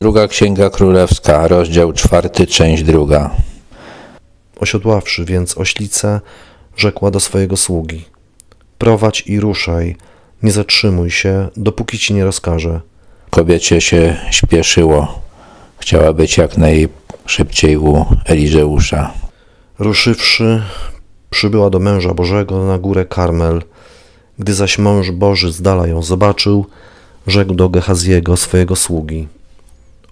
Druga Księga Królewska, rozdział czwarty, część druga. Osiodławszy więc oślicę, rzekła do swojego sługi: Prowadź i ruszaj, nie zatrzymuj się, dopóki ci nie rozkażę. Kobiecie się śpieszyło. Chciała być jak najszybciej u Elizeusza. Ruszywszy, przybyła do męża Bożego na górę Karmel. Gdy zaś mąż Boży z dala ją zobaczył, rzekł do Gehaziego, swojego sługi: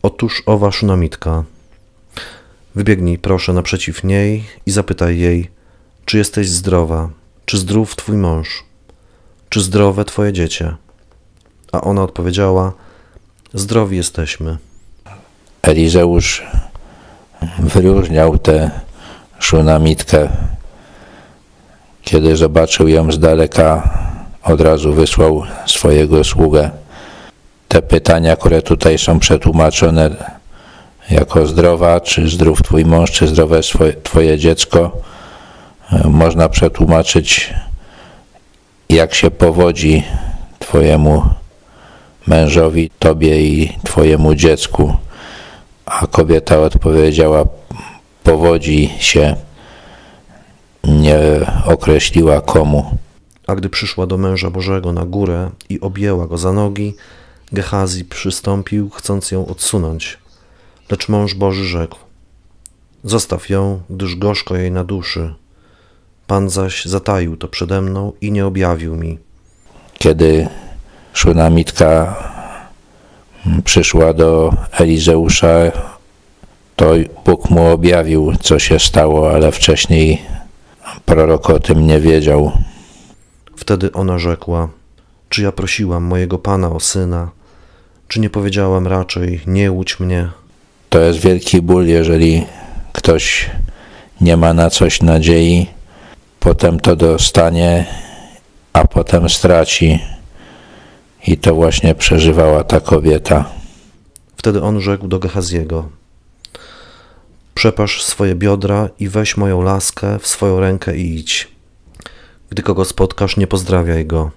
Otóż owa szunamitka. Wybiegnij proszę naprzeciw niej i zapytaj jej, czy jesteś zdrowa, czy zdrów twój mąż, czy zdrowe twoje dziecię. A ona odpowiedziała: Zdrowi jesteśmy. Elizeusz wyróżniał tę szunamitkę. Kiedy zobaczył ją z daleka, od razu wysłał swojego sługę. Te pytania, które tutaj są przetłumaczone jako zdrowa, czy zdrów twój mąż, czy zdrowe swoje, twoje dziecko, e, można przetłumaczyć jak się powodzi twojemu mężowi, tobie i twojemu dziecku. A kobieta odpowiedziała: Powodzi się, nie określiła komu. A gdy przyszła do męża Bożego na górę i objęła go za nogi, Gehazi przystąpił, chcąc ją odsunąć. Lecz mąż Boży rzekł: Zostaw ją, gdyż gorzko jej na duszy. Pan zaś zataił to przede mną i nie objawił mi. Kiedy szunamitka przyszła do Elizeusza, to Bóg mu objawił, co się stało, ale wcześniej prorok o tym nie wiedział. Wtedy ona rzekła: Czy ja prosiłam mojego pana o syna? Czy nie powiedziałam raczej: Nie łudź mnie? To jest wielki ból, jeżeli ktoś nie ma na coś nadziei, potem to dostanie, a potem straci. I to właśnie przeżywała ta kobieta. Wtedy on rzekł do Gehaziego: Przepasz swoje biodra i weź moją laskę w swoją rękę i idź. Gdy kogo spotkasz, nie pozdrawiaj go,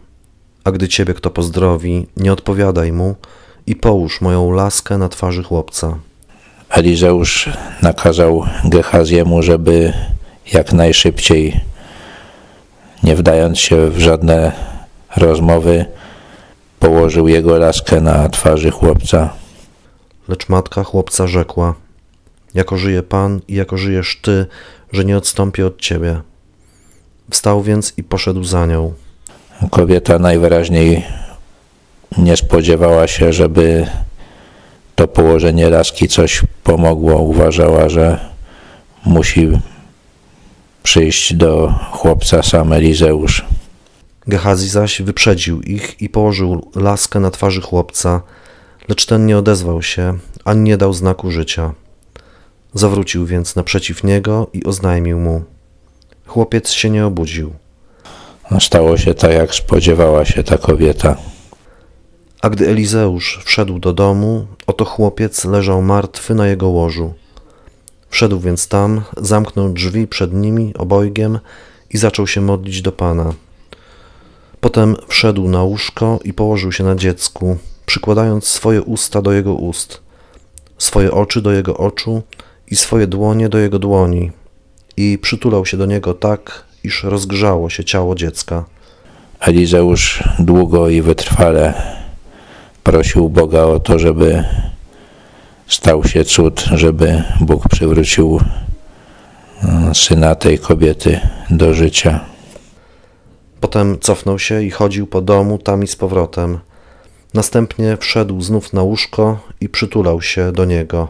a gdy ciebie kto pozdrowi, nie odpowiadaj mu i połóż moją laskę na twarzy chłopca. Elizeusz nakazał Gehaziemu, żeby jak najszybciej, nie wdając się w żadne rozmowy, położył jego laskę na twarzy chłopca. Lecz matka chłopca rzekła: Jako żyje Pan i jako żyjesz ty, że nie odstąpię od ciebie. Wstał więc i poszedł za nią. Kobieta najwyraźniej nie spodziewała się, żeby to położenie laski coś pomogło. Uważała, że musi przyjść do chłopca sam Elizeusz. Gehazi zaś wyprzedził ich i położył laskę na twarzy chłopca, lecz ten nie odezwał się, ani nie dał znaku życia. Zawrócił więc naprzeciw niego i oznajmił mu. Chłopiec się nie obudził. Stało się tak, jak spodziewała się ta kobieta. A gdy Elizeusz wszedł do domu, oto chłopiec leżał martwy na jego łożu. Wszedł więc tam, zamknął drzwi przed nimi obojgiem i zaczął się modlić do Pana. Potem wszedł na łóżko i położył się na dziecku, przykładając swoje usta do jego ust, swoje oczy do jego oczu i swoje dłonie do jego dłoni, i przytulał się do niego tak, iż rozgrzało się ciało dziecka. Elizeusz długo i wytrwale prosił Boga o to, żeby stał się cud, żeby Bóg przywrócił mm, syna tej kobiety do życia. Potem cofnął się i chodził po domu tam i z powrotem. Następnie wszedł znów na łóżko i przytulał się do niego.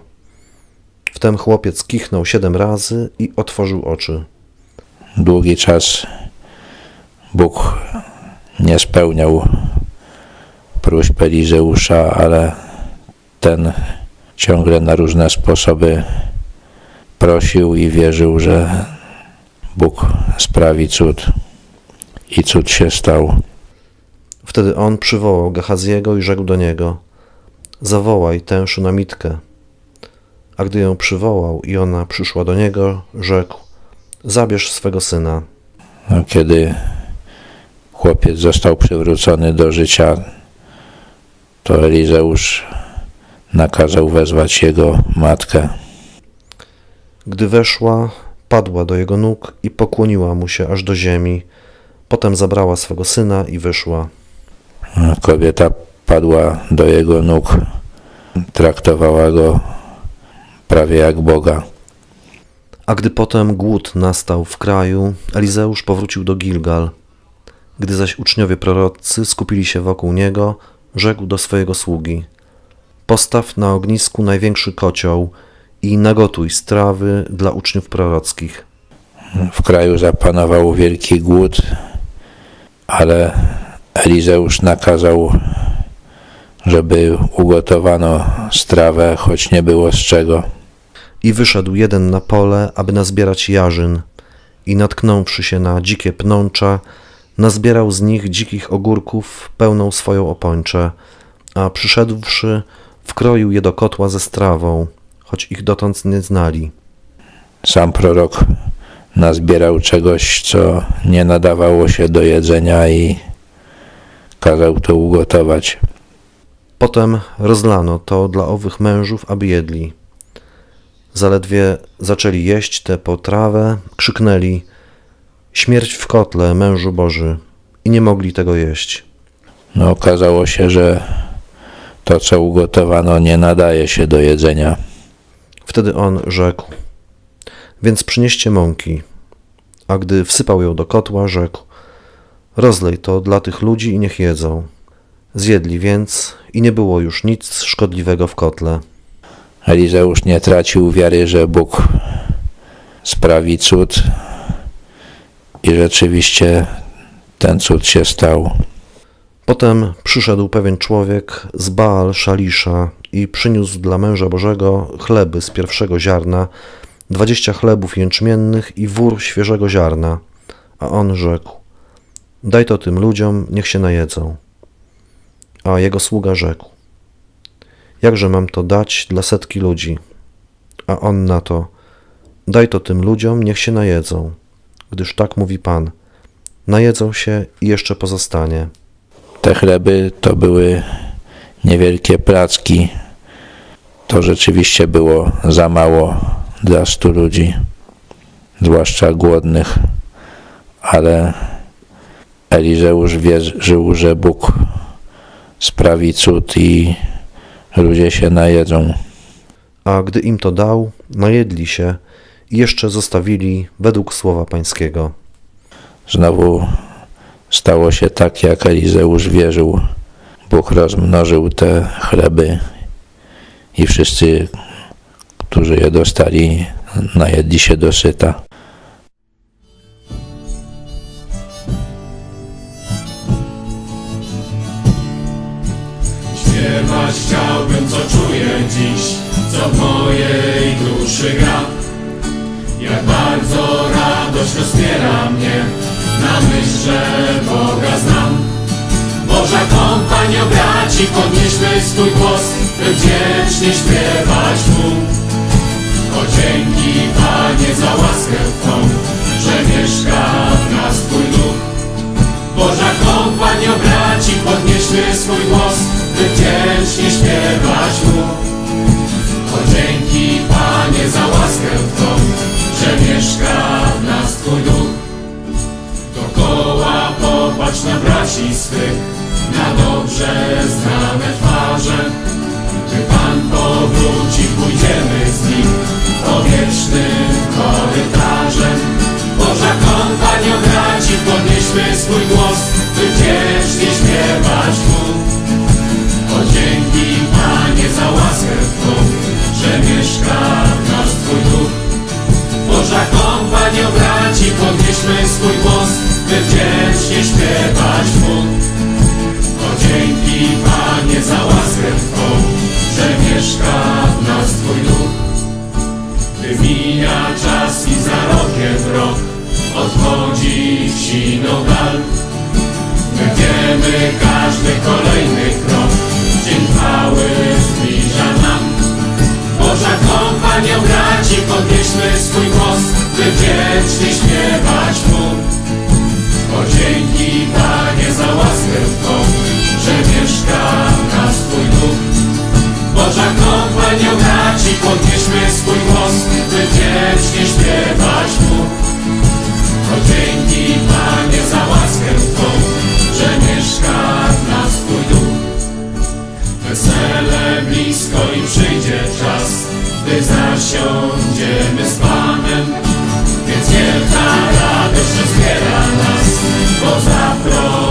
Wtem chłopiec kichnął siedem razy i otworzył oczy. Długi czas Bóg nie spełniał próśb Elizeusza, ale ten ciągle na różne sposoby prosił i wierzył, że Bóg sprawi cud. I cud się stał. Wtedy on przywołał Gehaziego i rzekł do niego: Zawołaj tę szunamitkę. A gdy ją przywołał i ona przyszła do niego, rzekł: Zabierz swego syna. No, kiedy chłopiec został przywrócony do życia, to Elizeusz nakazał wezwać jego matkę. Gdy weszła, padła do jego nóg i pokłoniła mu się aż do ziemi. Potem zabrała swego syna i wyszła. Kobieta padła do jego nóg, traktowała go prawie jak Boga. A gdy potem głód nastał w kraju, Elizeusz powrócił do Gilgal. Gdy zaś uczniowie prorocy skupili się wokół niego, rzekł do swojego sługi: Postaw na ognisku największy kocioł i nagotuj strawy dla uczniów prorockich. W kraju zapanował wielki głód, ale Elizeusz nakazał, żeby ugotowano strawę, choć nie było z czego. I wyszedł jeden na pole, aby nazbierać jarzyn, i natknąwszy się na dzikie pnącza, nazbierał z nich dzikich ogórków pełną swoją opończę, a przyszedłszy, wkroił je do kotła ze strawą, choć ich dotąd nie znali. Sam prorok nazbierał czegoś, co nie nadawało się do jedzenia i kazał to ugotować. Potem rozlano to dla owych mężów, aby jedli. Zaledwie zaczęli jeść tę potrawę, krzyknęli: Śmierć w kotle, mężu Boży! I nie mogli tego jeść. No, okazało się, że to, co ugotowano, nie nadaje się do jedzenia. Wtedy on rzekł: Więc przynieście mąki. A gdy wsypał ją do kotła, rzekł: Rozlej to dla tych ludzi i niech jedzą. Zjedli więc i nie było już nic szkodliwego w kotle. Elizeusz nie tracił wiary, że Bóg sprawi cud i rzeczywiście ten cud się stał. Potem przyszedł pewien człowiek z Baal Szalisza i przyniósł dla męża Bożego chleby z pierwszego ziarna, dwadzieścia chlebów jęczmiennych i wór świeżego ziarna. A on rzekł: Daj to tym ludziom, niech się najedzą. A jego sługa rzekł: Jakże mam to dać dla setki ludzi? A on na to: Daj to tym ludziom, niech się najedzą, gdyż tak mówi Pan: Najedzą się i jeszcze pozostanie. Te chleby to były niewielkie placki. To rzeczywiście było za mało dla stu ludzi, zwłaszcza głodnych, ale Elizeusz wierzył, że Bóg sprawi cud i ludzie się najedzą. A gdy im to dał, najedli się jeszcze zostawili według słowa Pańskiego. Znowu stało się tak, jak Elizeusz wierzył. Bóg rozmnożył te chleby i wszyscy, którzy je dostali, najedli się dosyta. Podnieśmy swój głos, by wdzięcznie śpiewać Mu. O dzięki Panie za łaskę Twą, że mieszka w nas Twój duch. Boża kompanio braci, podnieśmy swój głos, by wdzięcznie śpiewać Mu. Podnieśmy swój głos, by wdzięcznie śpiewać Mu. O dzięki Panie za łaskę Twą, że mieszka w nas Twój duch. Boża kompanio braci, podnieśmy swój głos, by wdzięcznie śpiewać Mu. śpiewać Mu. O dzięki Panie za łaskę Twą, że mieszka w nas Twój Duch. Boża kompanią braci, podnieśmy swój głos, by wiecznie śpiewać Mu. O dzięki Panie za łaskę Twą, że mieszka w nas Twój Duch. Wesele blisko i przyjdzie czas, gdy zasiądziemy z τέρα μας, ως αυτός.